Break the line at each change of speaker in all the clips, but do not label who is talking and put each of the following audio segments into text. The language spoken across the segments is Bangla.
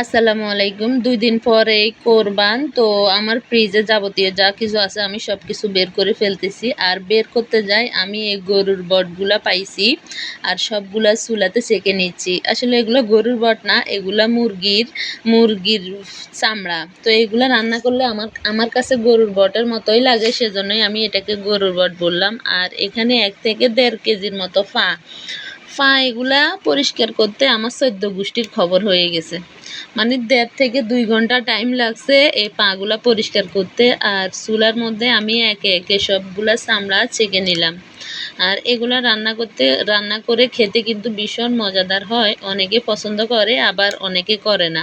আসসালামু আলাইকুম। দুই দিন পরে কোরবান, তো আমার ফ্রিজে যাবতীয় যা কিছু আছে আমি সব কিছু বের করে ফেলতেছি। আর বের করতে যাই, আমি এই গরুর বটগুলা পাইছি আর সবগুলা চুলাতে সেকে নিচ্ছি। আসলে এগুলো গরুর বট না, এগুলা মুরগির মুরগির চামড়া। তো এগুলা রান্না করলে আমার আমার কাছে গরুর বটের মতোই লাগে, সেজন্যই আমি এটাকে গরুর বট বললাম। আর এখানে এক থেকে দেড় কেজির মতো ফা। ফা এগুলা পরিষ্কার করতে আমার সদ্য গোষ্ঠীর খবর হয়ে গেছে। মানে দেড় থেকে দুই ঘণ্টা টাইম লাগছে এই পাগুলা পরিষ্কার করতে আর চুলার মধ্যে আমি একে একে সবগুলা চামড়া ছেঁকে নিলাম। আর এগুলা রান্না করতে, রান্না করে খেতে কিন্তু ভীষণ মজাদার হয়। অনেকে পছন্দ করে, আবার অনেকে করে না।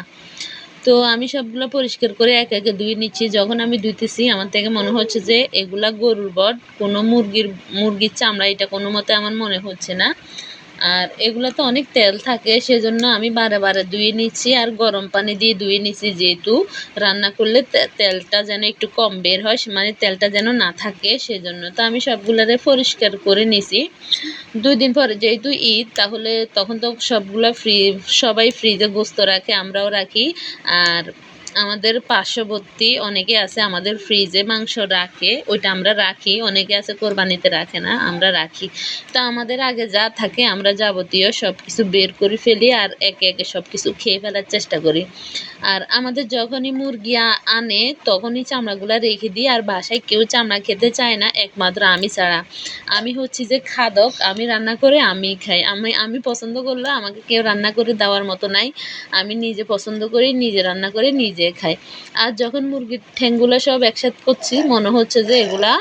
তো আমি সবগুলো পরিষ্কার করে এক একে ধুয়ে নিচ্ছি। যখন আমি ধুইতেছি, আমার থেকে মনে হচ্ছে যে এগুলা গরুর বট, কোনো মুরগির মুরগির চামড়া, এটা কোনো মতে আমার মনে হচ্ছে না। আর এগুলো তো অনেক তেল থাকে, সেজন্য আমি বারে বারে ধুয়ে নিচ্ছি আর গরম পানি দিয়ে ধুয়ে নিচ্ছি যেহেতু। রান্না করলে তেলটা যেন একটু কম বের হয় মানে তেলটা যেন না থাকে, সেজন্য তো আমি সবগুলারে পরিষ্কার করে নিছি। দুই দিন পরে যেহেতু ঈদ, তাহলে তখন তো সবগুলো ফ্রি সবাই ফ্রিজে গোস্ত রাখে, আমরাও রাখি। আর আমাদের পার্শ্ববর্তী অনেকে আছে আমাদের ফ্রিজে মাংস রাখে, ওইটা আমরা রাখি। অনেকে আছে কোরবানিতে রাখে না, আমরা রাখি। তো আমাদের আগে যা থাকে আমরা যাবতীয় সব কিছু বের করে ফেলি আর একে একে সব কিছু খেয়ে ফেলার চেষ্টা করি। আর আমাদের যখনই মুরগি আনে, তখনই চামড়াগুলো রেখে দিই আর বাসায় কেউ চামড়া খেতে চায় না, একমাত্র আমি ছাড়া। আমি হচ্ছি যে খাদক, আমি রান্না করে আমি খাই। আমি আমি পছন্দ করলে আমাকে কেউ রান্না করে দেওয়ার মতো নাই। আমি নিজে পছন্দ করি, নিজে রান্না করে নিজে খাই আর যখন মুরগির ঠ্যাংগুলো সব একসাথে করছি, মনে হচ্ছে যে এগুলা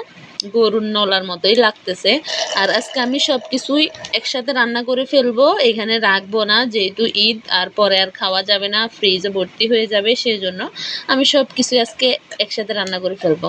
গরুর নলার মতোই লাগতেছে। আর আজকে আমি সব কিছুই একসাথে রান্না করে ফেলব, এখানে রাখব না, যেহেতু ঈদ আর পরে আর খাওয়া যাবে না, ফ্রিজে ভর্তি হয়ে যাবে সেই জন্য আমি সব কিছু আজকে একসাথে রান্না করে ফেলব।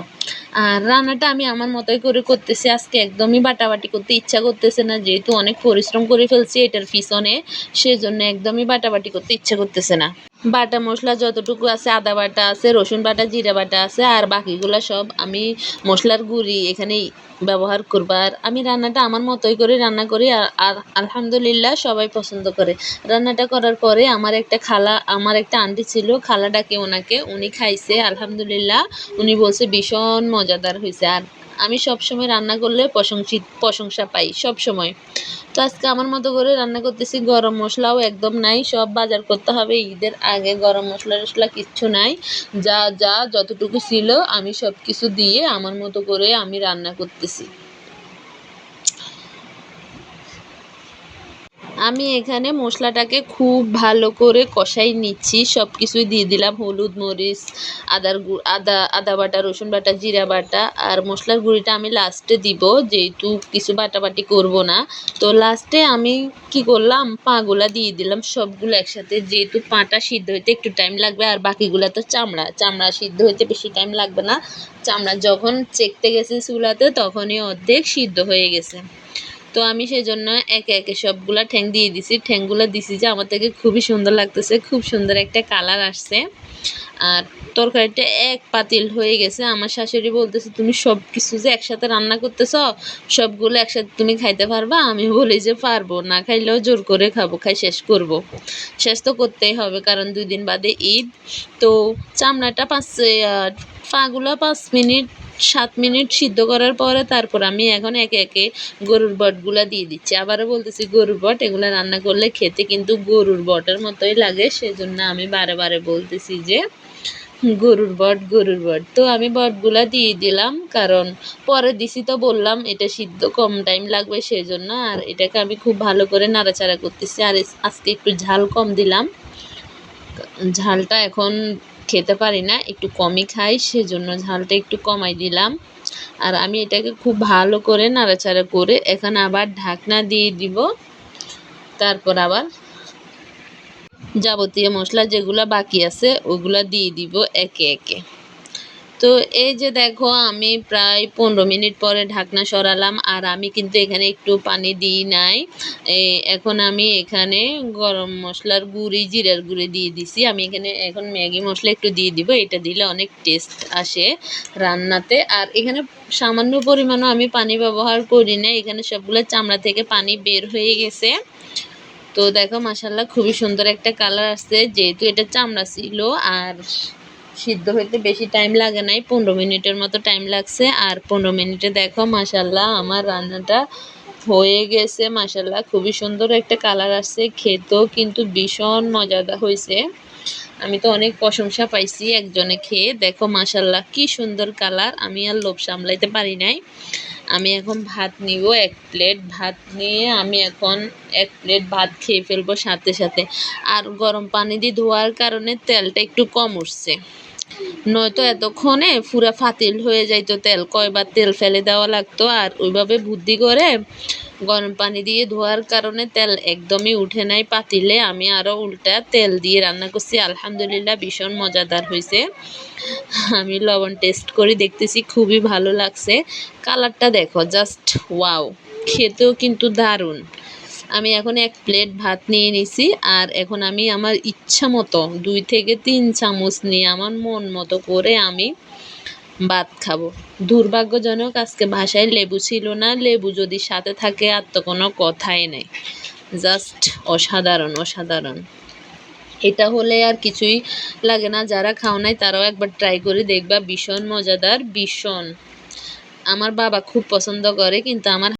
আর রান্নাটা আমি আমার মতোই করে করতেছি, আজকে একদমই বাটাবাটি করতে ইচ্ছা করতেছে না, যেহেতু অনেক পরিশ্রম করে ফেলছি এটার পিছনে, সেজন্য একদমই বাটাবাটি করতে ইচ্ছা করতেছে না। বাটা মশলা যতটুকু আছে, আদা বাটা আছে, রসুন বাটা, জিরা বাটা আছে, আর বাকিগুলো সব আমি মশলার গুঁড়ি এখানেই ব্যবহার করব। আর আমি রান্নাটা আমার মতোই করে, রান্না করি, আর আলহামদুলিল্লাহ সবাই পছন্দ করে। রান্নাটা করার পরে আমার একটা খালা, আমার একটা আন্টি ছিল, খালা ডাকে ওনাকে, উনি খাইছে, আলহামদুলিল্লাহ, উনি বলছে ভীষণ মজাদার হয়েছে আর আমি সব সময় রান্না করলে প্রশংসিত প্রশংসা পাই সব সময় তো আজকে আমার মতো করে রান্না করতেছি, গরম মশলাও একদম নাই, সব বাজার করতে হবে, ঈদের আগে গরম মশলা টশলা কিচ্ছু নাই, যা যা যতটুকু ছিল আমি সব কিছু দিয়ে আমার মতো করে আমি রান্না করতেছি। আমি এখানে মশলাটাকে খুব ভালো করে কষাই নিচ্ছি। সব কিছুই দিয়ে দিলাম হলুদ, মরিচ, আদার আদা আদা বাটা, রসুন বাটা, জিরা বাটা আর মশলার গুঁড়িটা আমি লাস্টে দিব, যেহেতু কিছু বাটাবাটি করব না। তো লাস্টে আমি কি করলাম, পাগুলা দিয়ে দিলাম সবগুলো একসাথে। যেহেতু পাটা সিদ্ধ হইতে একটু টাইম লাগবে আর বাকিগুলো তো চামড়া চামড়া সিদ্ধ হইতে বেশি টাইম লাগবে না। চামড়া যখন চেকতে গেছে চুলাতে তখনই অর্ধেক সিদ্ধ হয়ে গেছে। তো আমি সেই জন্য একে একে সবগুলা ঠ্যাং দিয়ে দিছি। ঠ্যাংগুলো দিছি যে আমার থেকে খুবই সুন্দর লাগতেছে, খুব সুন্দর একটা কালার আসছে। আর তরকারিটা এক পাতিল হয়ে গেছে। আমার শাশুড়ি বলতেছে, তুমি সব কিছু যে একসাথে রান্না করতেছ, সবগুলো একসাথে তুমি খাইতে পারবা? আমি বলি যে, পারব। না খাইলেও জোর করে খাব, খাই শেষ করব। শেষ তো করতেই হবে, কারণ দুই দিন বাদে ঈদ। তো চামড়াটা পাঁচ পাগুলো পাঁচ মিনিট সাত মিনিট সিদ্ধ করার পরে তারপর আমি এখন একে একে গরুর বটগুলো দিয়ে দিচ্ছি। আবারও বলতেছি গরুর বট, এগুলো রান্না করলে খেতে কিন্তু গরুর বটের মতোই লাগে। সেজন্য আমি বারে বারে বলতেছি যে, গরুর বট গরুর বট। তো আমি বটগুলা দিয়ে দিলাম, কারণ পরে দিছি তো বললাম, এটা সিদ্ধ কম টাইম লাগবে সেই জন্য আর এটাকে আমি খুব ভালো করে নাড়াচাড়া করতেছি। আর আজকে একটু ঝাল কম দিলাম। ঝালটা এখন খেতে পারি না, একটু কমই খাই, সেজন্য ঝালটা একটু কমাই দিলাম। আর আমি এটাকে খুব ভালো করে নাড়াচাড়া করে এখানে আবার ঢাকনা দিয়ে দিব। তারপর আবার যাবতীয় মশলা যেগুলো বাকি আছে, ওগুলা দিয়ে দিব একে একে। তো এই যে দেখো, আমি প্রায় পনেরো মিনিট পরে ঢাকনা সরালাম, আর আমি কিন্তু এখানে একটু পানি দিই নাই। এখন আমি এখানে গরম মশলার গুঁড়ি, জিরার গুঁড়ি দিয়ে দিছি। আমি এখানে এখন ম্যাগি মশলা একটু দিয়ে দিব, এটা দিলে অনেক টেস্ট আসে রান্নাতে। আর এখানে সামান্য পরিমাণও আমি পানি ব্যবহার করি না এখানে সবগুলো চামড়া থেকে পানি বের হয়ে গেছে। তো দেখো মাসাল্লাহ খুবই সুন্দর একটা কালার আসছে, যেহেতু এটা চামড়া ছিল, আর সিদ্ধ হইতে বেশি টাইম লাগে নাই, পনেরো মিনিটের মতো টাইম লাগছে। আর পনেরো মিনিটে দেখো মাসাল্লাহ আমার রান্নাটা হয়ে গেছে মাসাল্লাহ খুবই সুন্দর একটা কালার আসছে, খেতেও কিন্তু ভীষণ মজাদার হয়েছে। আমি তো অনেক প্রশংসা পাইছি একজনে খেয়ে, দেখো মাসাল্লাহ কি সুন্দর কালার আমি আর লোভ সামলাইতে পারি নাই। আমি এখন ভাত নিব, এক প্লেট ভাত নিয়ে আমি এখন এক প্লেট ভাত খেয়ে ফেলব সাথে সাথে। আর গরম পানি দিয়ে ধোয়ার কারণে তেলটা একটু কম উঠছে। নয়তো এতক্ষণে পুরা ফাতিল হয়ে যাইতো তেল, কয়বার তেল ফেলে দেওয়া লাগতো আর ওইভাবে বুদ্ধি করে গরম পানি দিয়ে ধোয়ার কারণে তেল একদমই উঠে নাই পাতিলে। আমি আরও উল্টা তেল দিয়ে রান্না করছি, আলহামদুলিল্লাহ ভীষণ মজাদার হয়েছে আমি লবণ টেস্ট করে, দেখতেছি খুবই ভালো লাগছে। কালারটা দেখো, জাস্ট ওয়াও, খেতেও কিন্তু দারুণ। আমি এখন এক প্লেট ভাত নিয়ে নিছি, আর এখন আমি আমার ইচ্ছা মতো দুই থেকে তিন চামচ নিয়ে আমার মন মতো করে আমি ভাত খাব। দুর্ভাগ্যজনক আজকে বাসায় লেবু ছিল না, লেবু যদি সাথে থাকে আর তো কোনো কথাই নেই। জাস্ট অসাধারণ অসাধারণ। এটা হলে আর কিছুই লাগে না, যারা খাও নাই তারাও একবার ট্রাই করে দেখবা, ভীষণ মজাদার, ভীষণ। আমার বাবা খুব পছন্দ করে, কিন্তু আমার